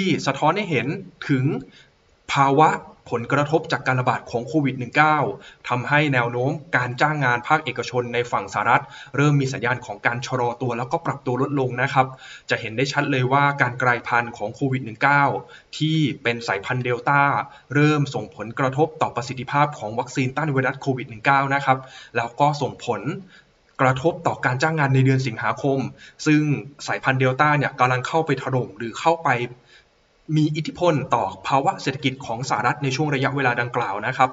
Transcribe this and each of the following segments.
ที่สะท้อนให้เห็นถึงภาวะผลกระทบจากการระบาดของโควิด -19 ทำให้แนวโน้มการจ้างงานภาคเอกชนในฝั่งสหรัฐ เริ่มมีสัญญาณของการชะลอตัวแล้วก็ปรับตัวลดลงนะครับ จะเห็นได้ชัดเลยว่าการกลายพันธุ์ของโควิด -19 ที่เป็นสายพันธุ์เดลต้า เริ่มส่งผลกระทบต่อประสิทธิภาพของวัคซีนต้านไวรัสโควิด -19 นะครับ แล้วก็ส่งผลกระทบต่อการจ้างงานในเดือนสิงหาคม ซึ่งสายพันธุ์เดลต้าเนี่ยกำลังเข้าไปถล่มหรือเข้าไป มีอิทธิพลต่อภาวะเศรษฐกิจของสหรัฐในช่วงระยะเวลาดังกล่าวนะครับ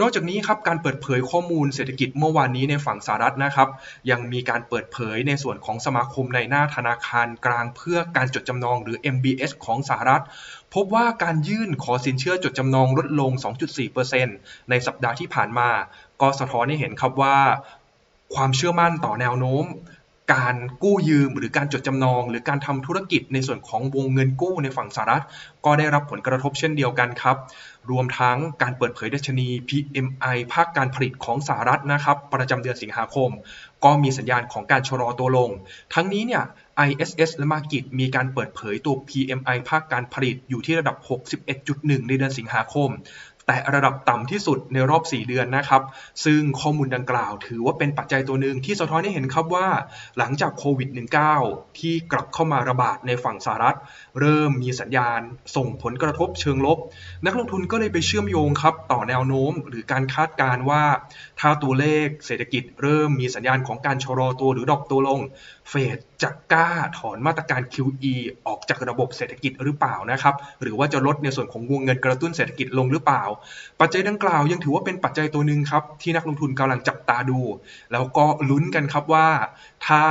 นอกจากนี้ครับการเปิดเผยข้อมูลเศรษฐกิจเมื่อวานนี้ในฝั่งสหรัฐนะครับ ยังมีการเปิดเผยในส่วนของสมาคมในหน้าธนาคารกลางเพื่อการจดจำนองหรือ MBS ของสหรัฐ พบว่าการยื่นขอสินเชื่อจดจำนองลดลง 2.4%ในสัปดาห์ที่ผ่านมา ก็สะท้อนให้เห็นครับว่า ความเชื่อมั่นต่อแนวโน้ม การกู้ยืมหรือการจดจำนอง หรือการทำธุรกิจในส่วนของวงเงินกู้ในฝั่งสหรัฐ ก็ได้รับผลกระทบเช่นเดียวกันครับ รวมทั้งการเปิดเผยดัชนี PMI ภาคการผลิตของสหรัฐนะครับประจำเดือนสิงหาคม ก็มีสัญญาณของการชะลอตัวลง ทั้งนี้เนี่ย ISS และ Markit มีการเปิดเผยตัว PMI ภาคการผลิตอยู่ที่ระดับ 61.1 ในเดือนสิงหาคม แต่ระดับต่ำที่สุดในรอบ 4 เดือนนะครับ ซึ่งข้อมูลดังกล่าว ถือว่าเป็นปัจจัยตัวหนึ่งที่สะท้อนให้เห็นครับว่า หลังจากโควิด -19 ที่กลับเข้ามาระบาดในฝั่งสหรัฐ เริ่มมีสัญญาณ ส่งผลกระทบเชิงลบ นักลงทุนก็เลยไปเชื่อมโยงครับ ต่อแนวโน้ม หรือการคาดการณ์ว่า ถ้าตัวเลขเศรษฐกิจเริ่มมีสัญญาณของการชะลอตัวหรือดรอปตัวลง เฟดจะกล้าถอนมาตรการ QE ออกจากระบบเศรษฐกิจหรือเปล่านะครับ หรือว่าจะลดในส่วนของวงเงินกระตุ้นเศรษฐกิจลงหรือเปล่า ปัจจัยดังกล่าวยังถือว่าเป็นปัจจัยตัวหนึ่งครับ ที่นักลงทุนกำลังจับตาดู แล้วก็ลุ้นกันครับว่าถ้า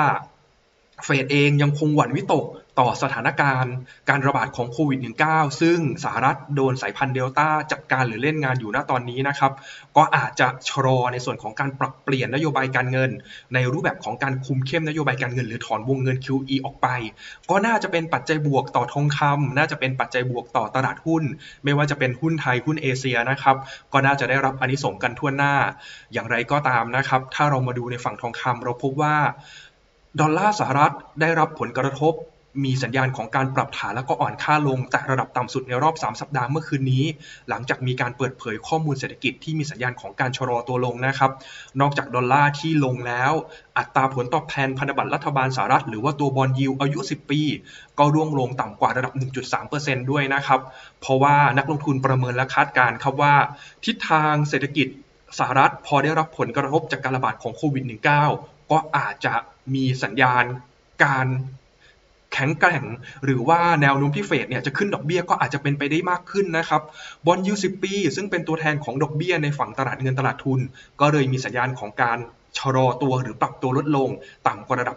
เฟดเองยังคงหวั่นวิตก ต่อสถานการณ์การระบาดของโควิด -19 ซึ่งสหรัฐโดนสายพันธุ์เดลต้าจัดการหรือเล่นงานอยู่ณตอนนี้นะครับ ก็อาจจะชะลอในส่วนของการปรับเปลี่ยนนโยบายการเงิน ในรูปแบบของการคุมเข้มนโยบายการเงิน หรือถอนวงเงิน QE ออกไป ก็น่าจะเป็นปัจจัยบวกต่อทองคำน่าจะเป็นปัจจัยบวกต่อตลาดหุ้น ไม่ว่าจะเป็นหุ้นไทยหุ้นเอเชียนะครับก็น่าจะได้รับอานิสงกันทั่วหน้า อย่างไรก็ตามนะครับ ถ้าเรามาดูในฝั่งทองคำเราพบว่าดอลลาร์สหรัฐได้รับผลกระทบ มีสัญญาณของการปรับฐานแล้วก็อ่อนค่าลงแต่ระดับต่ำสุดในรอบ 3 สัปดาห์เมื่อคืนนี้ หลังจากมีการเปิดเผยข้อมูลเศรษฐกิจที่มีสัญญาณของการชะลอตัวลงนะครับ นอกจากดอลลาร์ที่ลงแล้ว อัตราผลตอบแทนพันธบัตรรัฐบาลสหรัฐหรือว่าตัวบอลยิวอายุ 10 ปี ก็ร่วงลงต่ำกว่าระดับ 1.3%ด้วยนะครับ เพราะว่านักลงทุนประเมินและคาดการณ์ครับว่า ทิศทางเศรษฐกิจสหรัฐพอได้รับผลกระทบจากการระบาดของโควิด -19 ก็อาจจะมีสัญญาณการ แข็งแกร่ง หรือว่าแนวโน้มที่เฟดเนี่ยจะขึ้นดอกเบี้ยก็อาจจะเป็นไปได้มากขึ้นนะครับบอลยูสิปี ซึ่งเป็นตัวแทนของดอกเบี้ยในฝั่งตลาดเงินตลาดทุน ก็เลยมีสัญญาณของการชะลอตัวหรือปรับตัวลดลง ต่ำกว่าระดับ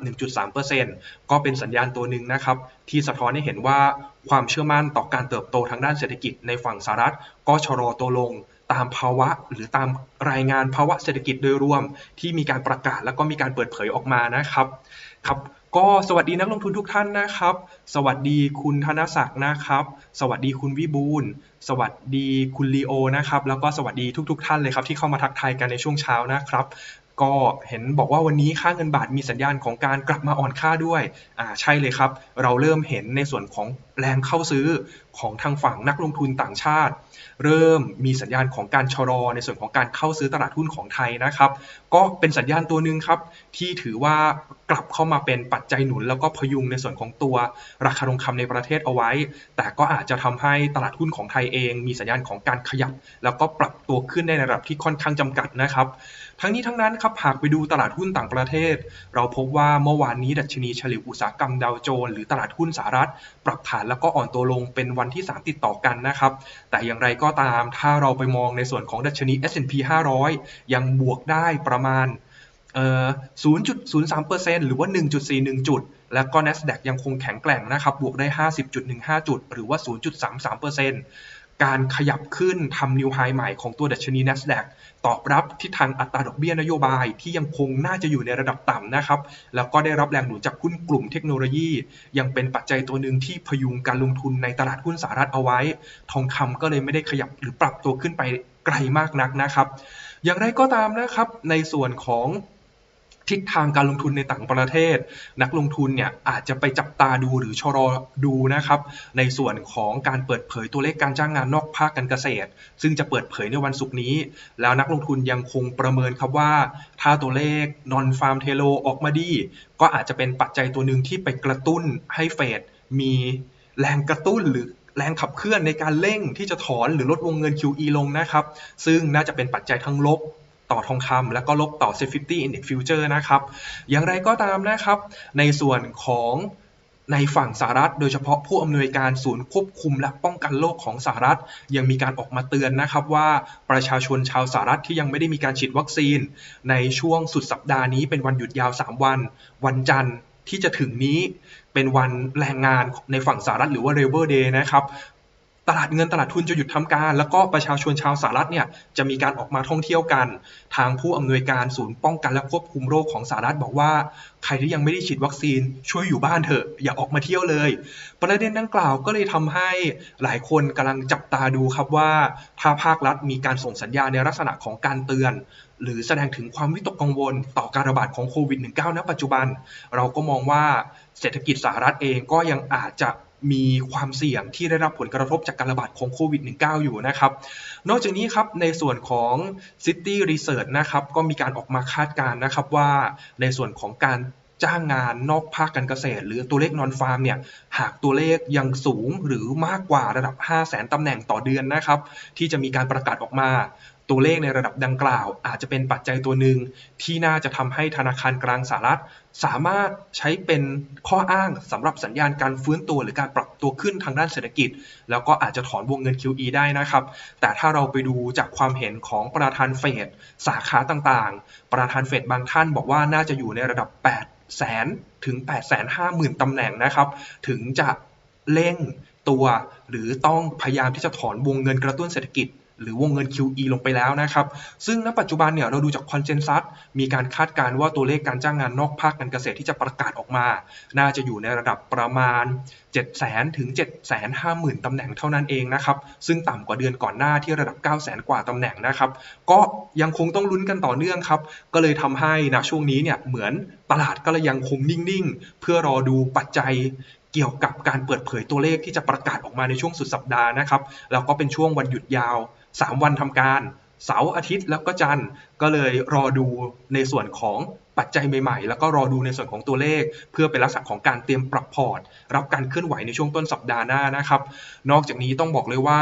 1.3%ก็เป็นสัญญาณตัวหนึ่งนะครับ ที่สะท้อนให้เห็นว่าความเชื่อมั่นต่อการเติบโตทางด้านเศรษฐกิจในฝั่งสหรัฐ ก็ชะลอตัวลงตามภาวะหรือตามรายงานภาวะเศรษฐกิจโดยรวม ที่มีการประกาศแล้วก็มีการเปิดเผยออกมานะครับครับ ก็สวัสดีนักลงทุนทุกท่านนะครับ สวัสดีคุณธนศักดิ์นะครับ สวัสดีคุณวิบูลสวัสดีคุณลีโอนะครับ แล้วก็สวัสดีทุก ๆ ท่านเลยครับที่เข้ามาทักทายกันในช่วงเช้านะครับ ก็เห็นบอกว่าวันนี้ค่าเงินบาทมีสัญญาณของการกลับมาอ่อนค่าด้วยอ่าใช่เลยครับ เราเริ่มเห็นในส่วนของแรงเข้าซื้อของทางฝั่งนักลงทุนต่างชาติ เริ่มมีสัญญาณของการชะลอในส่วนของการเข้าซื้อตลาดหุ้นของไทยนะครับ ก็เป็นสัญญาณตัวหนึ่งครับที่ถือว่ากลับเข้ามาเป็นปัจจัยหนุน แล้วก็พยุงในส่วนของตัวราคาทองคำในประเทศเอาไว้ แต่ก็อาจจะทำให้ตลาดหุ้นของไทยเอง มีสัญญาณของการขยับ แล้วก็ปรับตัวขึ้นในระดับที่ค่อนข้างจำกัดนะครับ ทั้งนี้ทั้งนั้นครับหากไปดูตลาดหุ้นต่างประเทศ เราพบว่าเมื่อวานนี้ดัชนีเฉลี่ยอุตสาหกรรมดาวโจนส์หรือตลาดหุ้นสหรัฐ ปรับฐานแล้วก็อ่อนตัวลงเป็นวันที่ 3 ติดต่อกันนะครับ แต่อย่างไรก็ตามถ้าเราไปมองในส่วนของดัชนี S&P 500 ยังบวกได้ประมาณ0.03%หรือว่า 1.41 จุด แล้วก็ NASDAQ ยังคงแข็งแกร่งนะครับ บวกได้ 50.15 จุด หรือว่า 0.33% การขยับขึ้นทำนิวไฮใหม่ของตัวดัชนี NASDAQ ตอบรับที่ทางอัตราดอกเบี้ยนโยบายที่ยังคงน่าจะอยู่ในระดับต่ำนะครับ แล้วก็ได้รับแรงหนุนจากหุ้นกลุ่มเทคโนโลยี ยังเป็นปัจจัยตัวหนึ่งที่พยุงการลงทุนในตลาดหุ้นสหรัฐเอาไว้ ทองคำก็เลยไม่ได้ขยับหรือปรับตัวขึ้นไปไกลมากนักนะครับ อย่างไรก็ตามนะครับในส่วนของ ทิศทางการลงทุนในต่างประเทศ นักลงทุนเนี่ยอาจจะไปจับตาดูหรือชะลอดูนะครับในส่วนของการเปิดเผยตัวเลขการจ้างงานนอกภาคการเกษตร ซึ่งจะเปิดเผยในวันศุกร์นี้ แล้วนักลงทุนยังคงประเมินครับว่า ถ้าตัวเลข non farm t a l o ออกมาดี ก็อาจจะเป็นปัจจัยตัวหนึ่งที่ไปกระตุ้นให้เฟดมีแรงกระตุ้นหรือแรงขับเคลื่อนในการเร่งที่จะถอนหรือลดวงเงิน QE ลงนะครับ ซึ่งน่าจะเป็นปัจจัยทั้งลบ ต่อทองคำแล้วก็ลบต่อ s a f e t y Index Future นะครับ อย่างไรก็ตามนะครับ ในส่วนของในฝั่งสหรัฐ โดยเฉพาะผู้อำนวยการศูนย์ควบคุมและป้องกันโรคของสหรัฐ ยังมีการออกมาเตือนนะครับว่าประชาชนชาวสหรัฐที่ยังไม่ได้มีการฉีดวัคซีน ในช่วงสุดสัปดาห์นี้เป็นวันหยุดยาว 3 วัน วันจันทร์ที่จะถึงนี้เป็นวันแรงงานในฝั่งสหรัฐหรือว่า Labor Day นะครับ ตลาดเงินตลาดทุนจะหยุดทำการ แล้วก็ประชาชนชาวสหรัฐเนี่ยจะมีการออกมาท่องเที่ยวกัน ทางผู้อำนวยการศูนย์ป้องกันและควบคุมโรคของสหรัฐบอกว่า ใครที่ยังไม่ได้ฉีดวัคซีนช่วยอยู่บ้านเถอะ อย่าออกมาเที่ยวเลย ประเด็นดังกล่าวก็เลยทำให้หลายคนกำลังจับตาดูครับว่าถ้าภาครัฐมีการส่งสัญญาณในลักษณะของการเตือน หรือแสดงถึงความวิตกกังวลต่อการระบาดของโควิด -19 ณปัจจุบัน เราก็มองว่าเศรษฐกิจสหรัฐเองก็ยังอาจจะ มีความเสี่ยงที่ได้รับผลกระทบจากการระบาดของโควิด -19 อยู่นะครับ นอกจากนี้ครับในส่วนของ City Research นะครับก็มีการออกมาคาดการณ์นะครับว่าในส่วนของการจ้างงานนอกภาคการเกษตร หรือตัวเลขนอนฟาร์มเนี่ยหากตัวเลขยังสูงหรือมากกว่าระดับ 5 0 0แสนตำแหน่งต่อเดือนนะครับ ที่จะมีการประกาศออกมา ตัวเลขในระดับดังกล่าว อาจจะเป็นปัจจัยตัวหนึ่งที่น่าจะทำให้ธนาคารกลางสหรัฐ สามารถใช้เป็นข้ออ้างสำหรับสัญญาณการฟื้นตัวหรือการปรับตัวขึ้นทางด้านเศรษฐกิจ แล้วก็อาจจะถอนวงเงิน QE ได้นะครับ แต่ถ้าเราไปดูจากความเห็นของประธานเฟดสาขาต่างๆ ประธานเฟดบางท่านบอกว่าน่าจะอยู่ในระดับ 8 แสนถึง 8 5 0 0 0 0ตำแหน่งนะครับ ถึงจะเร่งตัว หรือต้องพยายามที่จะถอนวงเงินกระตุ้นเศรษฐกิจ หรือวงเงิน QE ลงไปแล้วนะครับ ซึ่งณปัจจุบันเนี่ยเราดูจากคอนเซนแซสมีการคาดการณ์ว่าตัวเลขการจ้างงานนอกภาคการเกษตรที่จะประกาศออกมา น่าจะอยู่ในระดับประมาณ7 0 0 0 0ถึง 7 5 0 0 0 0 ตำแหน่งเท่านั้นเองนะครับ ซึ่งต่ำกว่าเดือนก่อนหน้าที่ระดับ 9 0 0 0 0 0 กว่าตำแหน่งนะครับ ก็ยังคงต้องลุ้นกันต่อเนื่องครับ ก็เลยทำให้ณช่วงนี้เนี่ยเหมือนตลาดก็เลยยังคงนิ่งๆ เพื่อรอดูปัจจัยเกี่ยวกับการเปิดเผยตัวเลขที่จะประกาศออกมาในช่วงสุดสัปดาห์นะครับ แล้วก็เป็นช่วงวันหยุดยาว 3 วันทำการ เสาร์อาทิตย์แล้วก็จันทร์ก็เลยรอดูในส่วนของปัจจัยใหม่ๆ แล้วก็รอดูในส่วนของตัวเลข เพื่อเป็นลักษณะของการเตรียมปรับพอร์ต รับการเคลื่อนไหวในช่วงต้นสัปดาห์หน้านะครับ นอกจากนี้ต้องบอกเลยว่า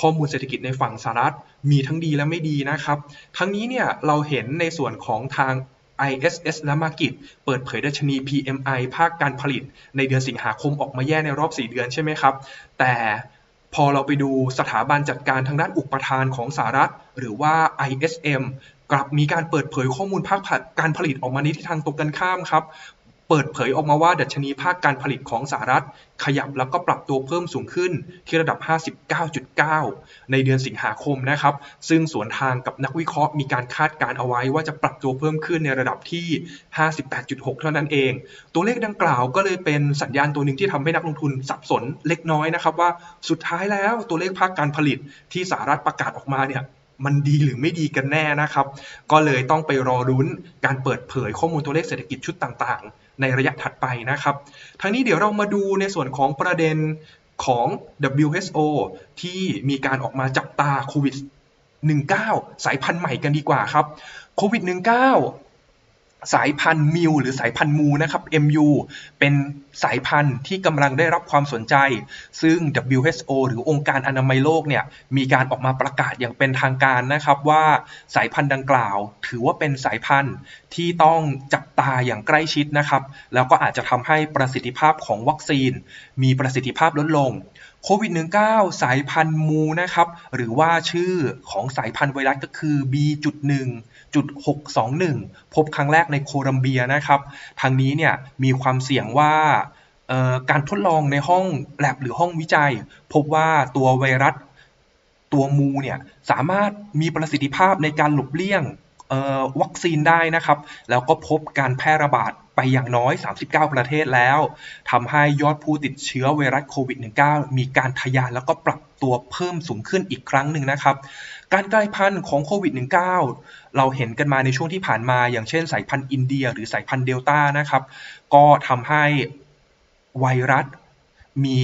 ข้อมูลเศรษฐกิจในฝั่งสหรัฐมีทั้งดีและไม่ดีนะครับ ทั้งนี้เนี่ยเราเห็นในส่วนของทาง ISS และ Market เปิดเผยดัชนี PMI ภาคการผลิต ในเดือนสิงหาคมออกมาแย่ในรอบ 4 เดือนใช่ไหมครับ แต่ พอเราไปดูสถาบันจัดการทางด้านอุปทานของสหรัฐ หรือว่า ISM กลับมีการเปิดเผยข้อมูลภาคการผลิตออกมาในทิศทางตรงกันข้ามครับ เปิดเผยออกมาว่าดัชนีภาคการผลิตของสหรัฐ ขยับแล้วก็ปรับตัวเพิ่มสูงขึ้นที่ระดับ 59.9 ในเดือนสิงหาคมนะครับ ซึ่งสวนทางกับนักวิเคราะห์มีการคาดการเอาไว้ว่าจะปรับตัวเพิ่มขึ้นในระดับที่ 58.6 เท่านั้นเอง ตัวเลขดังกล่าวก็เลยเป็นสัญญาณตัวหนึ่งที่ทำให้นักลงทุนสับสนเล็กน้อยนะครับว่าสุดท้ายแล้วตัวเลขภาคการผลิตที่สหรัฐประกาศออกมาเนี่ยมันดีหรือไม่ดีกันแน่นะครับ ก็เลยต้องไปรอรุ้นการเปิดเผยข้อมูลตัวเลขเศรษฐกิจชุดต่างๆ ในระยะถัดไปนะครับทั้งนี้เดี๋ยวเรามาดูในส่วนของประเด็นของ WHO ที่มีการออกมาจับตาโควิด19 สายพันธุ์ใหม่กันดีกว่าครับโควิด19 สายพันธุ์มิวหรือสายพันธุ์มูนะครับ MU เป็นสายพันธุ์ที่กำลังได้รับความสนใจ ซึ่ง WHO หรือองค์การอนามัยโลกเนี่ยมีการออกมาประกาศอย่างเป็นทางการนะครับว่าสายพันธุ์ดังกล่าว ถือว่าเป็นสายพันธุ์ที่ต้องจับตาอย่างใกล้ชิดนะครับ แล้วก็อาจจะทำให้ประสิทธิภาพของวัคซีน มีประสิทธิภาพลดลงโควิด -19 สายพันธุ์มูนะครับ หรือว่าชื่อของสายพันธุ์ไวรัสก็คือ B.1. 0.621 พบครั้งแรกในโคลัมเบียนะครับทางนี้เนี่ยมีความเสี่ยงว่าการทดลองในห้องแลบหรือห้องวิจัย พบว่าตัวไวรัสตัวมูเนี่ยสามารถมีประสิทธิภาพในการหลบเลี่ยงวัคซีนได้นะครับ แล้วก็พบการแพร่ระบาด ไปอย่างน้อย 39 ประเทศแล้วทำให้ยอดผู้ติดเชื้อไวรัสโควิด -19 มีการทะยานแล้วก็ปรับตัวเพิ่มสูงขึ้นอีกครั้งหนึ่งนะครับ การกลายพันธุ์ของโควิด -19 เราเห็นกันมาในช่วงที่ผ่านมาอย่างเช่นสายพันธุ์อินเดีย หรือสายพันธุ์เดลต้านะครับ ก็ทำให้ไวรัสมี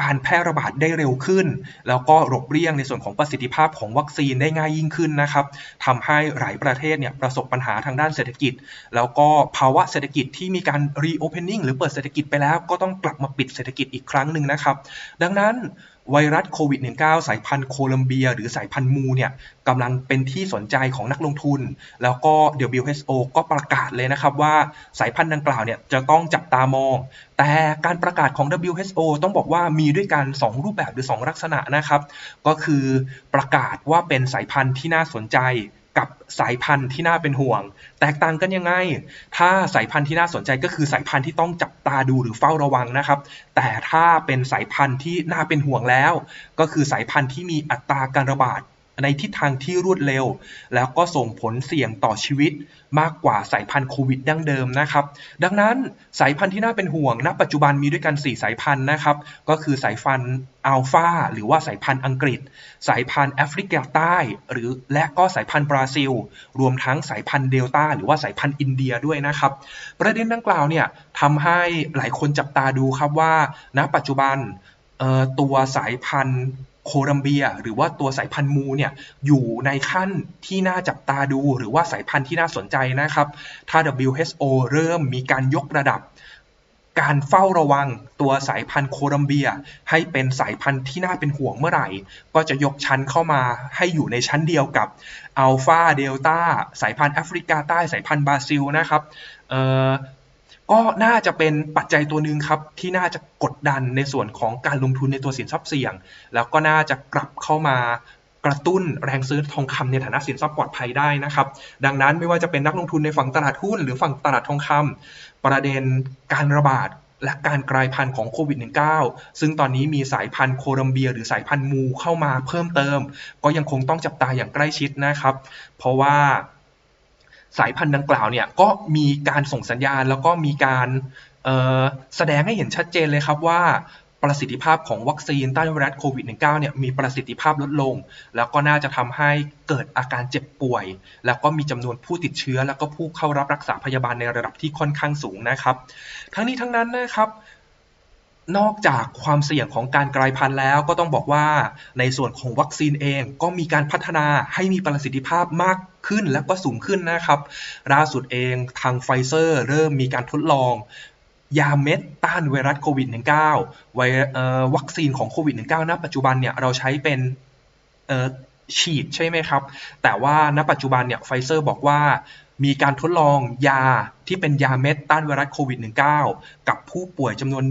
การแพร่ระบาดได้เร็วขึ้น แล้วก็หลบเลี่ยงในส่วนของประสิทธิภาพของวัคซีนได้ง่ายยิ่งขึ้นนะครับทำให้หลายประเทศเนี่ยประสบปัญหาทางด้านเศรษฐกิจ แล้วก็ภาวะเศรษฐกิจที่มีการ reopening หรือเปิดเศรษฐกิจไปแล้ว ก็ต้องกลับมาปิดเศรษฐกิจอีกครั้งหนึ่งนะครับ ดังนั้นไวรัสโควิด -19 สายพันธุ์โคลัมเบีย หรือสายพันธุ์มูเนี่ยกำลังเป็นที่สนใจของนักลงทุน แล้วก็ WHO ก็ประกาศเลยนะครับว่าสายพันธุ์ดังกล่าวเนี่ยจะต้องจับตามอง แต่การประกาศของ WHO ต้องบอกว่ามีด้วยกัน 2 รูปแบบหรือ 2 ลักษณะนะครับ ก็คือประกาศว่าเป็นสายพันธุ์ที่น่าสนใจ กับสายพันธุ์ที่น่าเป็นห่วง แตกต่างกันยังไง ถ้าสายพันธุ์ที่น่าสนใจก็คือสายพันธุ์ที่ต้องจับตาดูหรือเฝ้าระวังนะครับ แต่ถ้าเป็นสายพันธุ์ที่น่าเป็นห่วงแล้ว ก็คือสายพันธุ์ที่มีอัตราการระบาด ในทิศทางที่รวดเร็ว แล้วก็ส่งผลเสี่ยงต่อชีวิตมากกว่าสายพันธุ์โควิดดั้งเดิมนะครับ ดังนั้นสายพันธุ์ที่น่าเป็นห่วงณปัจจุบันมีด้วยกัน 4 สายพันธุ์นะครับ ก็คือสายพันธุ์อัลฟาหรือว่าสายพันธุ์อังกฤษ สายพันธุ์แอฟริกาใต้ หรือและก็สายพันธุ์บราซิล รวมทั้งสายพันธุ์เดลต้าหรือว่าสายพันธุ์อินเดียด้วยนะครับ ประเด็นดังกล่าวเนี่ยทำให้หลายคนจับตาดูครับว่า ณปัจจุบันตัวสายพันธุ์ โคลัมเบีย หรือว่าตัวสายพันธุ์มูเนี่ยอยู่ในขั้นที่น่าจับตาดู หรือว่าสายพันธุ์ที่น่าสนใจนะครับ ถ้า WHO เริ่มมีการยกระดับ การเฝ้าระวังตัวสายพันธุ์โคลัมเบีย ให้เป็นสายพันธุ์ที่น่าเป็นห่วงเมื่อไหร่ ก็จะยกชั้นเข้ามาให้อยู่ในชั้นเดียวกับอัลฟาเดลต้าสายพันธุ์แอฟริกาใต้สายพันธุ์บราซิลนะครับ ก็น่าจะเป็นปัจจัยตัวหนึ่งครับ ที่น่าจะกดดันในส่วนของการลงทุนในตัวสินทรัพย์เสี่ยง แล้วก็น่าจะกลับเข้ามากระตุ้นแรงซื้อทองคำในฐานะสินทรัพย์ปลอดภัยได้นะครับ ดังนั้นไม่ว่าจะเป็นนักลงทุนในฝั่งตลาดหุ้น หรือฝั่งตลาดทองคำประเด็นการระบาดและการกลายพันธุ์ของโควิด -19 ซึ่งตอนนี้มีสายพันธุ์โคลัมเบีย หรือสายพันธุ์มูเข้ามาเพิ่มเติม ก็ยังคงต้องจับตาอย่างใกล้ชิดนะครับ เพราะว่า สายพันธุ์ดังกล่าวเนี่ยก็มีการส่งสัญญาณแล้วก็มีการแสดงให้เห็นชัดเจนเลยครับว่าประสิทธิภาพของวัคซีนต้านไวรัสโควิด -19 เนี่ยมีประสิทธิภาพลดลง แล้วก็น่าจะทำให้เกิดอาการเจ็บป่วย แล้วก็มีจำนวนผู้ติดเชื้อ แล้วก็ผู้เข้ารับรักษาพยาบาลในระดับที่ค่อนข้างสูงนะครับ ทั้งนี้ทั้งนั้นนะครับ นอกจากความเสี่ยงของการกลายพันธุ์แล้วก็ต้องบอกว่าในส่วนของวัคซีนเองก็มีการพัฒนาให้มีประสิทธิภาพมากขึ้นและก็สูงขึ้นนะครับล่าสุดเองทางไฟเซอร์เริ่มมีการทดลองยาเม็ดต้านไวรัสโควิด -19 ไววัคซีนของโควิด -19 ณปัจจุบันเนี่ยเราใช้เป็น ฉีดใช่ไหมครับ แต่ว่าณปัจจุบันเนี่ยไฟเซอร์บอกว่ามีการทดลองยาที่เป็นยาเม็ดต้านไวรัสโควิด -19 กับผู้ป่วยจำนวน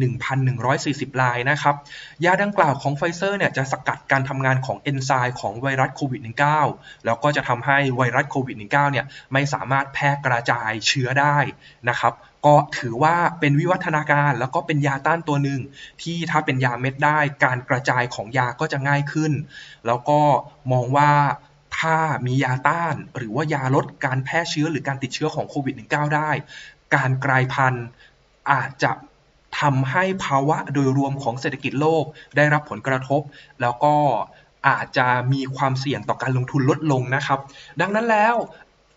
1,140 รายนะครับ ยาดังกล่าวของไฟเซอร์เนี่ยจะสกัดการทำงานของเอนไซม์ของไวรัสโควิด -19 แล้วก็จะทำให้ไวรัสโควิด -19 เนี่ยไม่สามารถแพร่กระจายเชื้อได้นะครับ ก็ถือว่าเป็นวิวัฒนาการแล้วก็เป็นยาต้านตัวหนึ่งที่ถ้าเป็นยาเม็ดได้ การกระจายของยาก็จะง่ายขึ้น แล้วก็มองว่าถ้ามียาต้านหรือว่ายาลดการแพร่เชื้อหรือการติดเชื้อของโควิด -19 ได้ การกลายพันธุ์อาจจะทำให้ภาวะโดยรวมของเศรษฐกิจโลกได้รับผลกระทบ แล้วก็อาจจะมีความเสี่ยงต่อการลงทุนลดลงนะครับ ดังนั้นแล้ว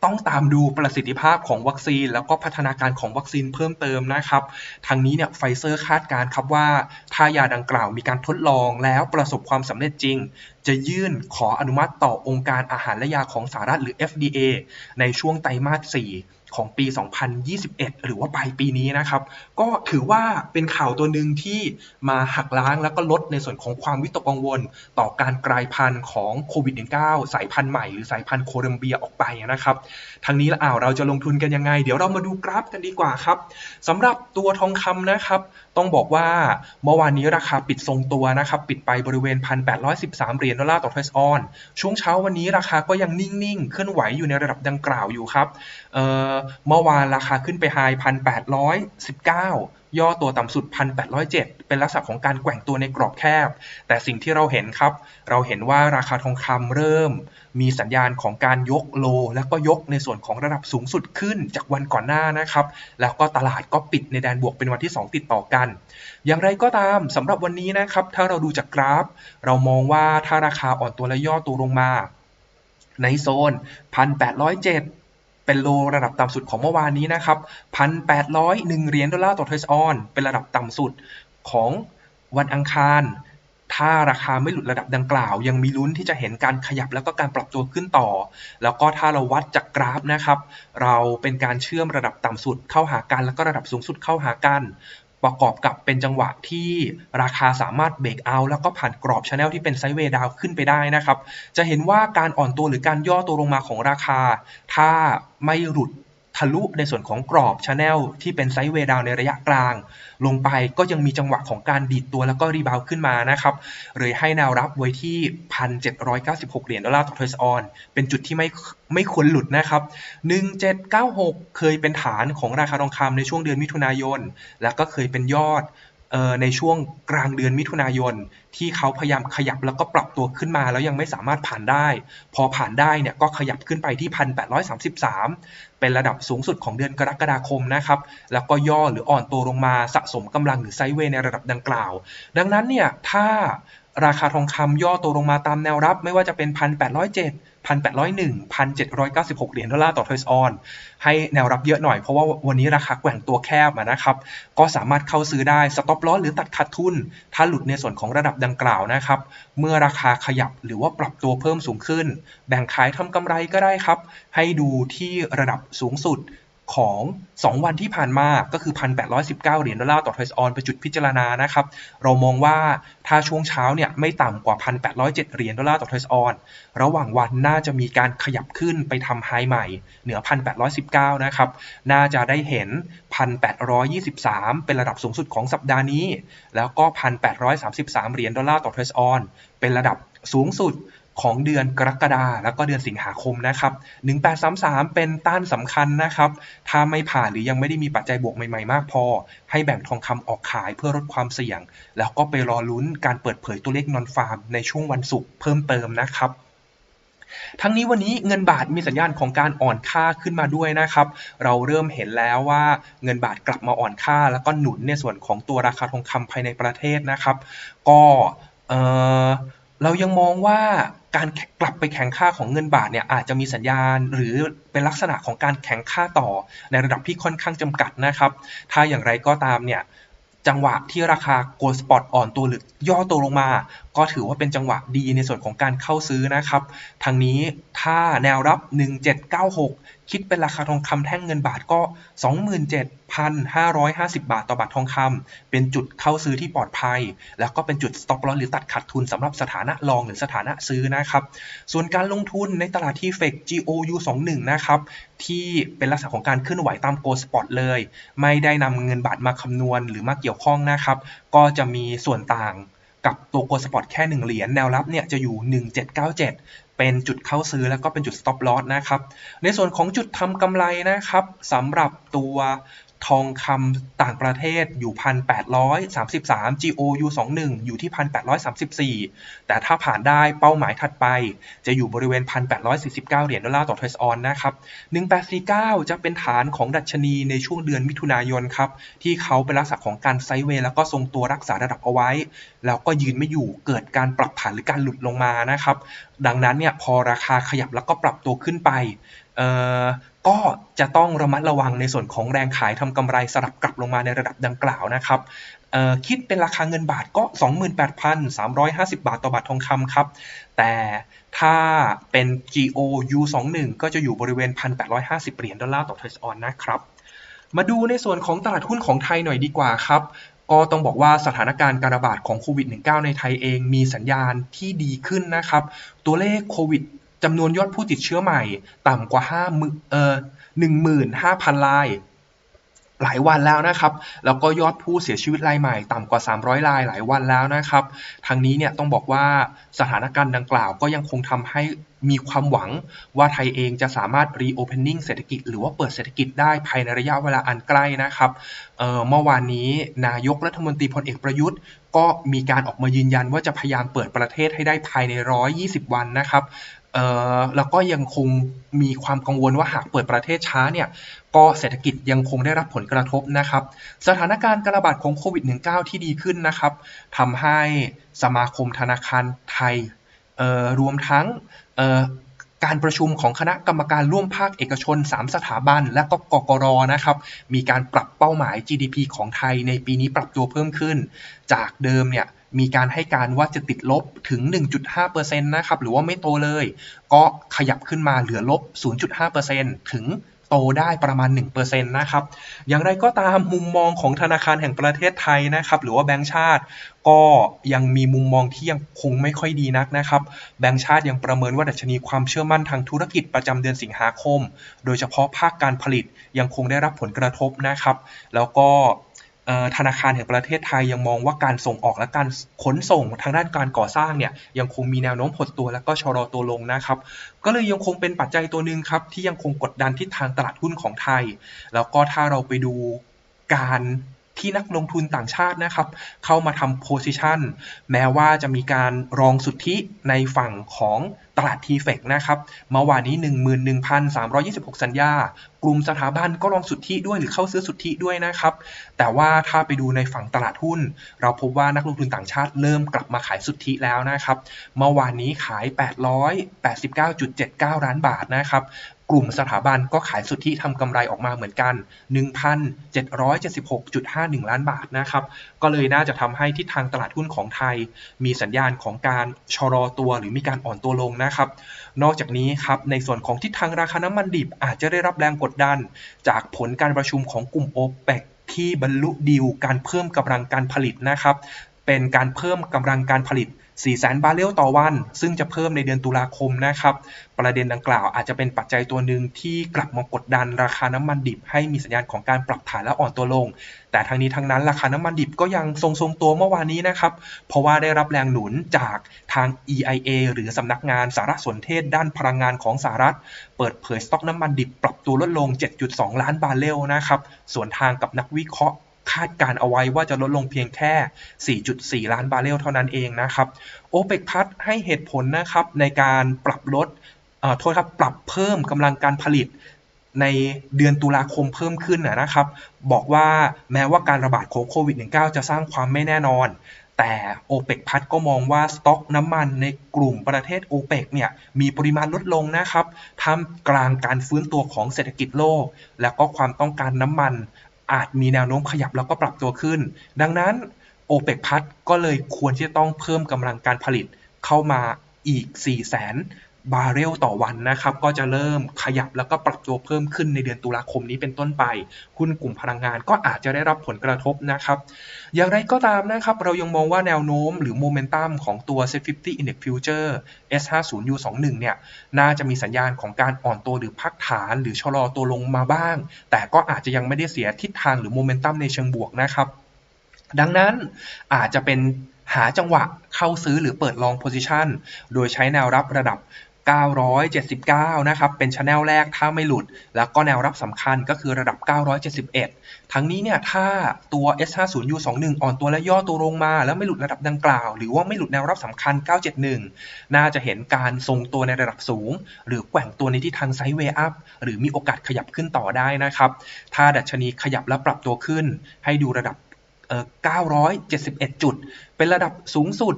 ต้องตามดูประสิทธิภาพของวัคซีน แล้วก็พัฒนาการของวัคซีนเพิ่มเติมนะครับทางนี้เนี่ยไฟเซอร์คาดการครับว่าถ้ายาดังกล่าวมีการทดลองแล้วประสบความสำเร็จจริง จะยื่นขออนุมัติต่อองค์การอาหารและยาของสหรัฐหรือ FDA ในช่วงไตรมาส 4 ของปี 2021 หรือว่าปลายปีนี้นะครับ ก็ถือว่าเป็นข่าวตัวหนึ่งที่มาหักล้างแล้วก็ลดในส่วนของความวิตกกังวล ต่อการกลายพันธุ์ของโควิด -19 สายพันธุ์ใหม่หรือสายพันธุ์โคลัมเบียออกไปนะครับ ทางนี้แล้วอ้าวเราจะลงทุนกันยังไง เดี๋ยวเรามาดูกราฟกันดีกว่าครับสำหรับตัวทองคำนะครับต้องบอกว่าเมื่อวานนี้ราคาปิดทรงตัวนะครับ ปิดไปบริเวณ 1,813 เหรียญดอลลาร์ต่อเทสออน ช่วงเช้าวันนี้ราคาก็ยังนิ่งๆ เคลื่อนไหวอยู่ในระดับดังกล่าวอยู่ครับเมื่อวานราคาขึ้นไปไฮพันแปดร้อ ย่อตัวต่ำสุด 1,807 เป็นลักษณะของการแกว่งตัวในกรอบแคบ แต่สิ่งที่เราเห็นครับ เราเห็นว่าราคาทองคำเริ่ม มีสัญญาณของการยกโล แล้วก็ยกในส่วนของระดับสูงสุดขึ้นจากวันก่อนหน้านะครับ แล้วก็ตลาดก็ปิดในแดนบวกเป็นวันที่ 2 ติดต่อกัน อย่างไรก็ตามสำหรับวันนี้นะครับ ถ้าเราดูจากกราฟ เรามองว่าถ้าราคาอ่อนตัวและย่อตัวลงมา ในโซน 1,807 เป็นโลระดับต่ำสุดของเมื่อวานนี้นะครับ 1,801 เหรียญดอลลาร์ต่อเทสซออน เป็นระดับต่ำสุดของวันอังคาร ถ้าราคาไม่หลุดระดับดังกล่าว ยังมีลุ้นที่จะเห็นการขยับแล้วก็การปรับตัวขึ้นต่อ แล้วก็ถ้าเราวัดจากกราฟนะครับ เราเป็นการเชื่อมระดับต่ำสุดเข้าหากัน แล้วก็ระดับสูงสุดเข้าหากัน ประกอบกับเป็นจังหวะที่ราคาสามารถเบรกเอาแล้วก็ผ่านกรอบชแนลที่เป็นไซด์เวย์ดาวขึ้นไปได้นะครับ จะเห็นว่าการอ่อนตัวหรือการย่อตัวลงมาของราคา ถ้าไม่หลุดะลุในส่วนของกรอบชแนลที่เป็นไซด์เวดาวในระยะกลาง ลงไปก็ยังมีจังหวะของการดีดตัวแล้วก็รีบาวขึ้นมานะครับเลยให้แนวรับไว้ที่ 1,796 เหรียญดอลลาร์ต่อเทสซออน เป็นจุดที่ไม่ไม่ควรหลุดนะครับ 1796 เคยเป็นฐานของราคาทองคำในช่วงเดือนมิถุนายน แล้วก็เคยเป็นยอด ในช่วงกลางเดือนมิถุนายน ที่เขาพยายามขยับแล้วก็ปรับตัวขึ้นมาแล้วยังไม่สามารถผ่านได้ พอผ่านได้เนี่ยก็ขยับขึ้นไปที่ 1,833 เป็นระดับสูงสุดของเดือนกรกฎาคมนะครับ แล้วก็ย่อหรืออ่อนตัวลงมาสะสมกำลังหรือไซเวในระดับดังกล่าว ดังนั้นเนี่ยถ้า ราคาทองคำย่อตัวลงมาตามแนวรับ ไม่ว่าจะเป็น 1,807 1,801 1,796 เหรียญดอลลาร์ต่อเทรซออน ให้แนวรับเยอะหน่อยเพราะว่าวันนี้ราคาแกว่งตัวแคบนะครับ ก็สามารถเข้าซื้อได้สต็อปลอสหรือตัดขาดทุน ถ้าหลุดในส่วนของระดับดังกล่าวนะครับ เมื่อราคาขยับหรือว่าปรับตัวเพิ่มสูงขึ้น แบ่งขายทำกำไรก็ได้ครับ ให้ดูที่ระดับสูงสุด ของ 2 วันที่ผ่านมาก็คือ 1,819 เหรียญดอลลาร์ต่อเทรซออนเป็นจุดพิจารณานะครับ เรามองว่าถ้าช่วงเช้าเนี่ยไม่ต่ำกว่า 1,807 เหรียญดอลลาร์ต่อเทรซออนระหว่างวันน่าจะมีการขยับขึ้นไปทำไฮใหม่ เหนือ 1,819 นะครับ น่าจะได้เห็น 1,823 เป็นระดับสูงสุดของสัปดาห์นี้ แล้วก็ 1,833 เหรียญดอลลาร์ต่อเทรซออนเป็นระดับสูงสุด ของเดือนกรกฎาแล้วก็เดือนสิงหาคมนะครับ1833 เป็นต้านสำคัญนะครับ ถ้าไม่ผ่านหรือยังไม่ได้มีปัจจัยบวกใหม่ๆ มากพอ ให้แบ่งทองคำออกขายเพื่อลดความเสี่ยง แล้วก็ไปรอลุ้นการเปิดเผยตัวเลขนอนฟาร์มในช่วงวันศุกร์เพิ่มเติมนะครับทั้งนี้วันนี้เงินบาทมีสัญญาณของการอ่อนค่าขึ้นมาด้วยนะครับ เราเริ่มเห็นแล้วว่าเงินบาทกลับมาอ่อนค่า แล้วก็หนุนในส่วนของตัวราคาทองคำภายในประเทศนะครับ ก็เออเรายังมองว่า การกลับไปแข็งค่าของเงินบาทเนี่ยอาจจะมีสัญญาณ หรือเป็นลักษณะของการแข็งค่าต่อในระดับที่ค่อนข้างจำกัดนะครับ ถ้าอย่างไรก็ตามเนี่ยจังหวะที่ราคาโกลสปอตอ่อนตัวหรือย่อตัวลงมา ก็ถือว่าเป็นจังหวะดีในส่วนของการเข้าซื้อนะครับทางนี้ถ้าแนวรับ 1796 คิดเป็นราคาทองคำแท่งเงินบาทก็ 27,550 บาทต่อบาททองคำเป็นจุดเข้าซื้อที่ปลอดภัย แล้วก็เป็นจุด stop loss หรือตัดขาดทุนสำหรับสถานะรองหรือสถานะซื้อนะครับ ส่วนการลงทุนในตลาดที่เฟก GOU 21นะครับที่เป็นลักษณะของการเคลื่อนไหวตามโกลสปอตเลย ไม่ได้นำเงินบาทมาคำนวณหรือมาเกี่ยวข้องนะครับ ก็จะมีส่วนต่าง กับตัวโกลสปอตแค่ 1 เหรียญแนวรับเนี่ยจะอยู่ 1797 เป็นจุดเข้าซื้อแล้วก็เป็นจุด stop loss นะครับ ในส่วนของจุดทำกำไรนะครับสำหรับตัว ทองคำต่างประเทศอยู่1,833 GOU 21อยู่ที่1,834แต่ถ้าผ่านได้เป้าหมายถัดไป จะอยู่บริเวณ1,849เก้าเหรียญดอลลาร์ต่อเทรซออนนะครับ1849จะเป็นฐานของดัชนีในช่วงเดือนมิถุนายนครับ ที่เขาเป็นลักษณะของการไซเวย์แล้วก็ทรงตัวรักษาระดับเอาไว้ แล้วก็ยืนไม่อยู่เกิดการปรับฐานหรือการหลุดลงมานะครับ ดังนั้นเนี่ยพอราคาขยับแล้วก็ปรับตัวขึ้นไป ก็จะต้องระมัดระวังในส่วนของแรงขายทำกำไรสลับกลับลงมาในระดับดังกล่าวนะครับคิดเป็นราคาเงินบาทก็ 28,350 บาทต่อบาททองคำครับ แต่ถ้าเป็น GOU 21 ก็จะอยู่บริเวณ 1,850 เหรียญดอลลาร์ต่อเทรซออนนะครับ มาดูในส่วนของตลาดหุ้นของไทยหน่อยดีกว่าครับก็ต้องบอกว่าสถานการณ์การระบาดของโควิด -19 ในไทยเองมีสัญญาณที่ดีขึ้นนะครับ ตัวเลขโควิด จำนวนยอดผู้ติดเชื้อใหม่ ต่ำกว่า5เอ่อ15,000ราย หลายวันแล้วนะครับ แล้วก็ยอดผู้เสียชีวิตรายใหม่ต่ำกว่า 300 รายหลายวันแล้วนะครับ ทางนี้เนี่ยต้องบอกว่าสถานการณ์ดังกล่าวก็ยังคงทำให้มีความหวังว่าไทยเองจะสามารถ reopening เศรษฐกิจ หรือว่าเปิดเศรษฐกิจได้ภายในระยะเวลาอันใกล้นะครับเเมื่อวานนี้นายกรัฐมนตรีพลเอกประยุทธ์ ก็มีการออกมายืนยันว่าจะพยายามเปิดประเทศให้ได้ภายใน 120 วันนะครับ แล้วก็ยังคงมีความกังวลว่าหากเปิดประเทศช้าเนี่ยก็เศรษฐกิจยังคงได้รับผลกระทบนะครับ สถานการณ์การระบาดของโควิด -19 ที่ดีขึ้นนะครับทำให้สมาคมธนาคารไทยเออรวมทั้งเออการประชุมของคณะกรรมการร่วมภาคเอกชน 3 สถาบัน และก็กกรนะครับ มีการปรับเป้าหมาย GDP ของไทยในปีนี้ปรับตัวเพิ่มขึ้น จากเดิมเนี่ย มีการให้การว่าจะติดลบถึง 1.5%นะครับ หรือว่าไม่โตเลย ก็ขยับขึ้นมาเหลือลบ 0.5%ถึงโตได้ประมาณ 1%นะครับ อย่างไรก็ตามมุมมองของธนาคารแห่งประเทศไทยนะครับ หรือว่าแบงก์ชาติ ก็ยังมีมุมมองที่ยังคงไม่ค่อยดีนักนะครับ แบงก์ชาติยังประเมินว่าดัชนีความเชื่อมั่นทางธุรกิจประจำเดือนสิงหาคม โดยเฉพาะภาคการผลิตยังคงได้รับผลกระทบนะครับ แล้วก็ ธนาคารแห่งประเทศไทยยังมองว่าการส่งออกและการขนส่งทางด้านการก่อสร้างเนี่ยยังคงมีแนวโน้มหดตัวและก็ชะลอตัวลงนะครับ ก็เลยยังคงเป็นปัจจัยตัวหนึ่งครับที่ยังคงกดดันทิศทางตลาดหุ้นของไทย แล้วก็ถ้าเราไปดูการที่นักลงทุนต่างชาตินะครับ เข้ามาทำโพซิชันแม้ว่าจะมีการรองสุทธิในฝั่งของ ตลาดทีเฟกนะครับเมื่อวานนี้ 11,326 สัญญา กลุ่มสถาบันก็ลองสุทธิด้วยหรือเข้าซื้อสุทธิด้วยนะครับ แต่ว่าถ้าไปดูในฝั่งตลาดหุ้น เราพบว่านักลงทุนต่างชาติเริ่มกลับมาขายสุทธิแล้วนะครับเมื่อวานนี้ขาย 889.79 ล้านบาทนะครับ กลุ่มสถาบันก็ขายสุทธิทำกำไรออกมาเหมือนกัน 1,776.51 ล้านบาทนะครับ ก็เลยน่าจะทำให้ทิศทางตลาดหุ้นของไทย มีสัญญาณของการชะลอตัวหรือมีการอ่อนตัวลงนะครับ นอกจากนี้ครับในส่วนของทิศทางราคาน้ำมันดิบอาจจะได้รับแรงกดดัน จากผลการประชุมของกลุ่มโอเปกที่บรรลุดีลการเพิ่มกำลังการผลิตนะครับเป็นการเพิ่มกำลังการผลิต 4แสนบาร์เรลต่อวัน ซึ่งจะเพิ่มในเดือนตุลาคมนะครับ ประเด็นดังกล่าวอาจจะเป็นปัจจัยตัวหนึ่งที่กลับมากดดันราคาน้ำมันดิบ ให้มีสัญญาณของการปรับฐานและอ่อนตัวลง แต่ทั้งนี้ทั้งนั้นราคาน้ำมันดิบก็ยังทรงๆตัวเมื่อวานนี้นะครับ เพราะว่าได้รับแรงหนุนจากทาง EIA หรือสำนักงานสารสนเทศด้านพลังงานของสหรัฐ เปิดเผยสต็อกน้ำมันดิบปรับตัวลดลง 7.2 ล้านบาร์เรลนะครับ ส่วนทางกับนักวิเคราะห์ คาดการเอาไว้ว่าจะลดลงเพียงแค่ 4.4 ล้านบาร์เรลเท่านั้นเองนะครับโอเปกพัทให้เหตุผลนะครับในการปรับลดโทษครับปรับเพิ่มกำลังการผลิตในเดือนตุลาคมเพิ่มขึ้นนะครับ บอกว่าแม้ว่าการระบาดของโควิด -19 จะสร้างความไม่แน่นอน แต่โอเปกพัทก็มองว่าสต็อกน้ำมันในกลุ่มประเทศโอเปกเนี่ยมีปริมาณลดลงนะครับทำกลางการฟื้นตัวของเศรษฐกิจโลก และก็ความต้องการน้ำมัน อาจมีแนวโน้มขยับแล้วก็ปรับตัวขึ้น ดังนั้นโอเปกพัทก็เลยควรที่จะต้องเพิ่มกำลังการผลิตเข้ามาอีก 4 0 0แสน บาร์เรลต่อวันนะครับก็จะเริ่มขยับแล้วก็ปรับตัวเพิ่มขึ้นในเดือนตุลาคมนี้เป็นต้นไป หุ้นกลุ่มพลังงานก็อาจจะได้รับผลกระทบนะครับ อย่างไรก็ตามนะครับ เรายังมองว่าแนวโน้มหรือโมเมนตัมของตัว Set 50 Index Future S50U21 เนี่ยน่าจะมีสัญญาณของการอ่อนตัวหรือพักฐาน หรือชะลอตัวลงมาบ้าง แต่ก็อาจจะยังไม่ได้เสียทิศทางหรือโมเมนตัมในเชิงบวกนะครับ ดังนั้นอาจจะเป็นหาจังหวะเข้าซื้อหรือเปิดลองโพซิชันโดยใช้แนวรับระดับ 979 นะครับ เป็นชแนลแรกถ้าไม่หลุด แล้วก็แนวรับสำคัญก็คือระดับ 971 ทั้งนี้เนี่ยถ้าตัว S50U21 อ่อนตัวและย่อตัวลงมา แล้วไม่หลุดระดับดังกล่าว หรือว่าไม่หลุดแนวรับสำคัญ 971 น่าจะเห็นการทรงตัวในระดับสูง หรือแกว่งตัวในที่ทางไซด์เวย์อัพหรือมีโอกาสขยับขึ้นต่อได้นะครับ ถ้าดัชนีขยับและปรับตัวขึ้น ให้ดูระดับ971 จุด เป็นระดับสูงสุด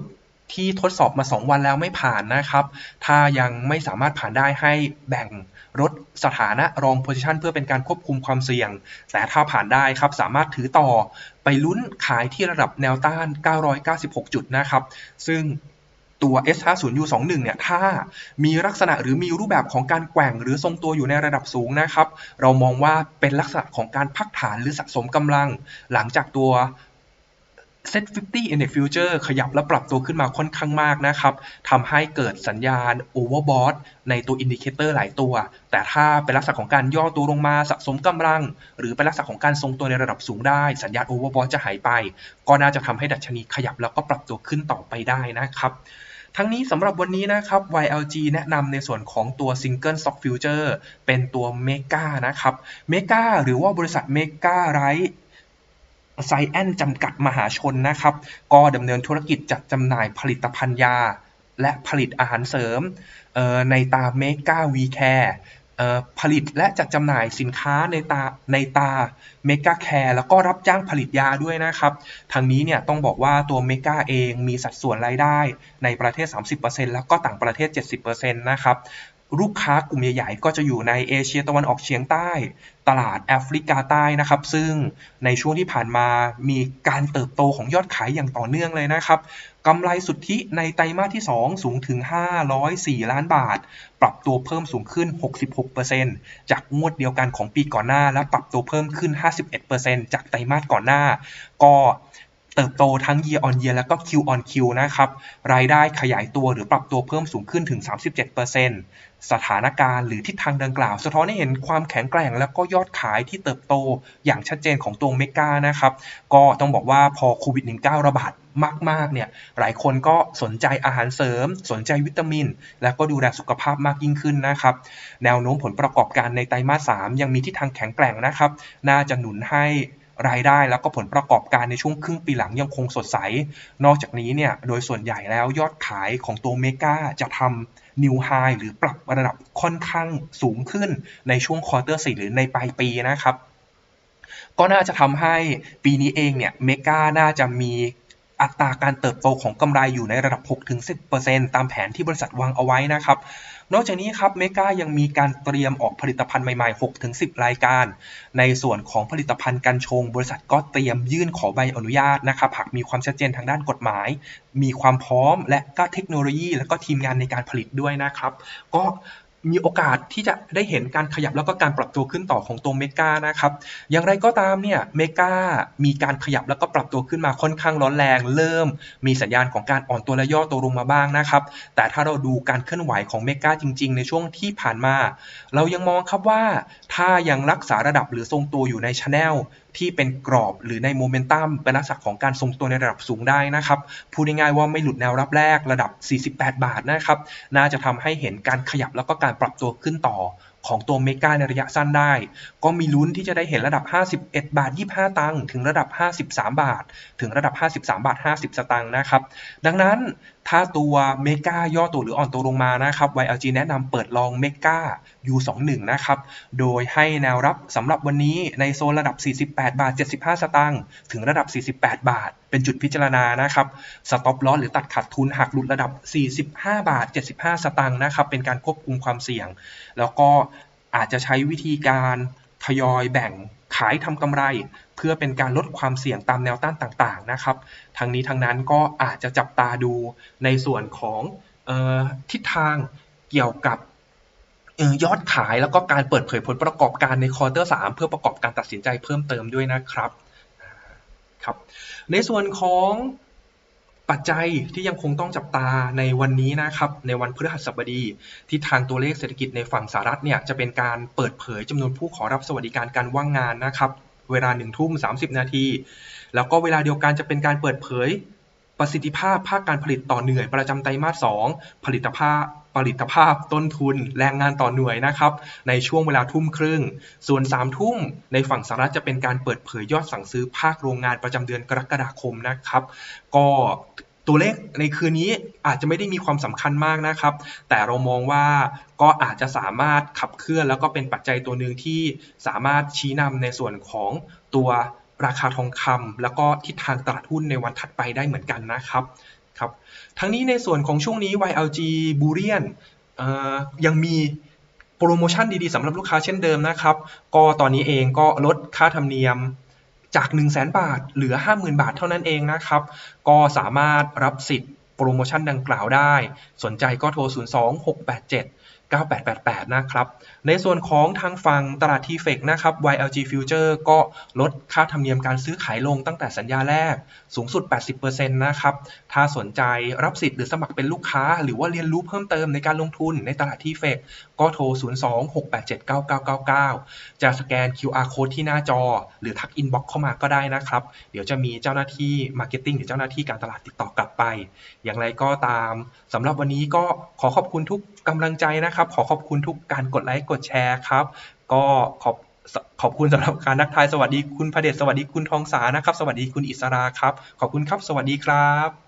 ที่ทดสอบมา 2 วันแล้วไม่ผ่านนะครับ ถ้ายังไม่สามารถผ่านได้ให้แบ่งลดสถานะรองโพซิชันเพื่อเป็นการควบคุมความเสี่ยง แต่ถ้าผ่านได้ครับสามารถถือต่อไปลุ้นขายที่ระดับแนวต้าน 996 จุดนะครับ ซึ่งตัว S50U21 เนี่ย ถ้ามีลักษณะหรือมีรูปแบบของการแกว่งหรือทรงตัวอยู่ในระดับสูงนะครับ เรามองว่าเป็นลักษณะของการพักฐานหรือสะสมกำลัง หลังจากตัว Set 50 Index Future ขยับและปรับตัวขึ้นมาค่อนข้างมากนะครับทำให้เกิดสัญญาณ Overbought ในตัวอินดิเคเตอร์หลายตัว แต่ถ้าเป็นลักษณะของการย่อตัวลงมาสะสมกำลัง หรือเป็นลักษณะของการทรงตัวในระดับสูงได้ สัญญาณ Overbought จะหายไป ก็น่าจะทำให้ดัชนีขยับแล้วก็ปรับตัวขึ้นต่อไปได้นะครับทั้งนี้สำหรับวันนี้นะครับ YLG แนะนำในส่วนของตัว Single Stock Future เป็นตัว Mega นะครับ Mega หรือว่าบริษัท Mega Right ไซแอนจำกัดมหาชนนะครับ ก็ดำเนินธุรกิจจัดจำหน่ายผลิตภัณฑ์ยา และผลิตอาหารเสริมในตา Mega V Care เอ่อผลิตและจัดจำหน่ายสินค้าในตาในตา Mega Care แล้วก็รับจ้างผลิตยาด้วยนะครับ ทางนี้เนี่ยต้องบอกว่าตัว Mega เองมีสัดส่วนรายได้ในประเทศ 30%แล้วก็ต่างประเทศ 70%นะครับ ลูกค้ากลุ่มใหญ่ๆ ก็จะอยู่ในเอเชียตะวันออกเฉียงใต้ ตลาดแอฟริกาใต้นะครับ ซึ่งในช่วงที่ผ่านมามีการเติบโตของยอดขายอย่างต่อเนื่องเลยนะครับกำไรสุทธิในไตรมาสที่ 2 สูงถึง 504 ล้านบาท ปรับตัวเพิ่มสูงขึ้น 66%จากงวดเดียวกันของปีก่อนหน้า และปรับตัวเพิ่มขึ้น 51%จากไตรมาสก่อนหน้า ก็ เติบโตทั้ง year on year แล้วก็ Q on Q นะครับ รายได้ขยายตัวหรือปรับตัวเพิ่มสูงขึ้นถึง 37%สถานการณ์หรือทิศทางดังกล่าว สะท้อนให้เห็นความแข็งแกร่ง แล้วก็ยอดขายที่เติบโตอย่างชัดเจนของตัวเมกานะครับ ก็ต้องบอกว่าพอโควิด -19 ระบาดมาก ๆ เนี่ย หลายคนก็สนใจอาหารเสริม สนใจวิตามิน แล้วก็ดูแลสุขภาพมากยิ่งขึ้นนะครับ แนวโน้มผลประกอบการในไตรมาส 3 ยังมีทิศทางแข็งแกร่งนะครับ น่าจะหนุนให้ รายได้แล้วก็ผลประกอบการในช่วงครึ่งปีหลังยังคงสดใส นอกจากนี้เนี่ยโดยส่วนใหญ่แล้วยอดขายของตัวเมกาจะทำนิวไฮหรือปรับระดับค่อนข้างสูงขึ้นในช่วงควอเตอร์4หรือในปลายปีนะครับ ก็น่าจะทำให้ปีนี้เองเนี่ยเมกาน่าจะมีอัตราการเติบโตของกำไรอยู่ในระดับ 6-10%ตามแผนที่บริษัทวางเอาไว้นะครับ นอกจากนี้ครับเมกายังมีการเตรียมออกผลิตภัณฑ์ใหม่ๆ 6-10 รายการ ในส่วนของผลิตภัณฑ์กันชง บริษัทก็เตรียมยื่นขอใบอนุญาตนะครับหากมีความชัดเจนทางด้านกฎหมาย มีความพร้อมและก็เทคโนโลยี และก็ทีมงานในการผลิตด้วยนะครับ ก็ มีโอกาสที่จะได้เห็นการขยับแล้วก็การปรับตัวขึ้นต่อของตัวเมกานะครับ อย่างไรก็ตามเนี่ยเมกามีการขยับแล้วก็ปรับตัวขึ้นมาค่อนข้างร้อนแรง เริ่มมีสัญญาณของการอ่อนตัวและย่อตัวลงมาบ้างนะครับ แต่ถ้าเราดูการเคลื่อนไหวของเมกาจริง ๆ ในช่วงที่ผ่านมา เรายังมองครับว่าถ้ายังรักษาระดับหรือทรงตัวอยู่ในชแนล ที่เป็นกรอบหรือในโมเมนตัมเป็นลักษณะของการทรงตัวในระดับสูงได้นะครับพูดง่ายๆว่าไม่หลุดแนวรับแรกระดับ 48 บาทนะครับน่าจะทำให้เห็นการขยับแล้วก็การปรับตัวขึ้นต่อของตัวเมกาในระยะสั้นได้ ก็มีลุ้นที่จะได้เห็นระดับ 51 บาท 25 ตังค์ ถึงระดับ 53 บาท ถึงระดับ 53 บาท 50 สตางค์นะครับ ดังนั้น ถ้าตัวเมกาย่อตัวหรืออ่อนตัวลงมานะครับ YLG แนะนำเปิดลองเมกา U21 นะครับ โดยให้แนวรับสำหรับวันนี้ในโซนระดับ 48 บาท 75 สตางค์ถึงระดับ 48 บาท เป็นจุดพิจารณานะครับสต็อปลอสหรือตัดขาดทุนหากหลุดระดับ 45 บาท 75 สตางค์นะครับ เป็นการควบคุมความเสี่ยง แล้วก็อาจจะใช้วิธีการทยอยแบ่งขายทำกำไร เพื่อเป็นการลดความเสี่ยงตามแนวต้านต่างๆนะครับทางนี้ทางนั้นก็อาจจะจับตาดูในส่วนของออทิศทางเกี่ยวกับยอดขายแล้วก็การเปิดเผยผลประกอบการในควอเตอร์3เพื่อประกอบการตัดสินใจเพิ่มเติมด้วยนะครับครับในส่วนของปัจจัยที่ยังคงต้องจับตาในวันนี้นะครับ ในวันพฤหัสบดีที่ทางตัวเลขเศรษฐกิจในฝั่งสหรัฐเนี่ยจะเป็นการเปิดเผยจำนวนผู้ขอรับสวัสดิการการว่างงานนะครับ เวลา1ทุ่ม30 นาที แล้วก็เวลาเดียวกันจะเป็นการเปิดเผยประสิทธิภาพภาคการผลิตต่อหน่วยประจำไตรมาส 2 ผลิตภาพผลิตภาพต้นทุนแรงงานต่อหน่วยนะครับ ในช่วงเวลาทุ่มครึ่ง ส่วน3ทุ่มในฝั่งสหรัฐจะเป็นการเปิดเผยยอดสั่งซื้อภาคโรงงานประจำเดือนกรกฎาคมนะครับ ก็ ตัวเลขในคืนนี้อาจจะไม่ได้มีความสำคัญมากนะครับ แต่เรามองว่าก็อาจจะสามารถขับเคลื่อน แล้วก็เป็นปัจจัยตัวหนึ่งที่สามารถชี้นำในส่วนของตัวราคาทองคำแล้วก็ทิศทางตลาดหุ้นในวันถัดไปได้เหมือนกันนะครับครับทั้งนี้ในส่วนของช่วงนี้ YLG b u l l i o n ยังมีโปรโมชั่นดีๆสำหรับลูกค้าเช่นเดิมนะครับ ก็ตอนนี้เองก็ลดค่าธรรมเนียม จาก 1 0 0 0 0แบาท เหลือ 50,000 บาทเท่านั้นเองนะครับ ก็สามารถรับสิทธิ์โปรโมชั่นดังกล่าวได้ สนใจก็โทร 02 687 9888 นะครับ ในส่วนของทางฝั่งตลาดทีเฟกนะครับ YLG Future ก็ลดค่าธรรมเนียมการซื้อขายลงตั้งแต่สัญญาแรกสูงสุด 80%นะครับ ถ้าสนใจรับสิทธิ์หรือสมัครเป็นลูกค้า หรือว่าเรียนรู้เพิ่มเติมในการลงทุนในตลาดทีเฟกก็โทร 02-687-9999 จะสแกน QR code ที่หน้าจอ หรือทักอินบ็อกเข้ามาก็ได้นะครับ เดี๋ยวจะมีเจ้าหน้าที่ Marketing หรือเจ้าหน้าที่การตลาดติดต่อกลับไป อย่างไรก็ตามสำหรับวันนี้ก็ขอขอบคุณทุกกำลังใจนะครับนะครับ ขอขอบคุณทุกการกดไลค์กดแชร์ครับ ก็ขอบขอบคุณสำหรับการนักทายสวัสดีคุณพระเดชสวัสดีคุณทองสานะครับ สวัสดีคุณอิสราครับ ขอบคุณครับ สวัสดีครับ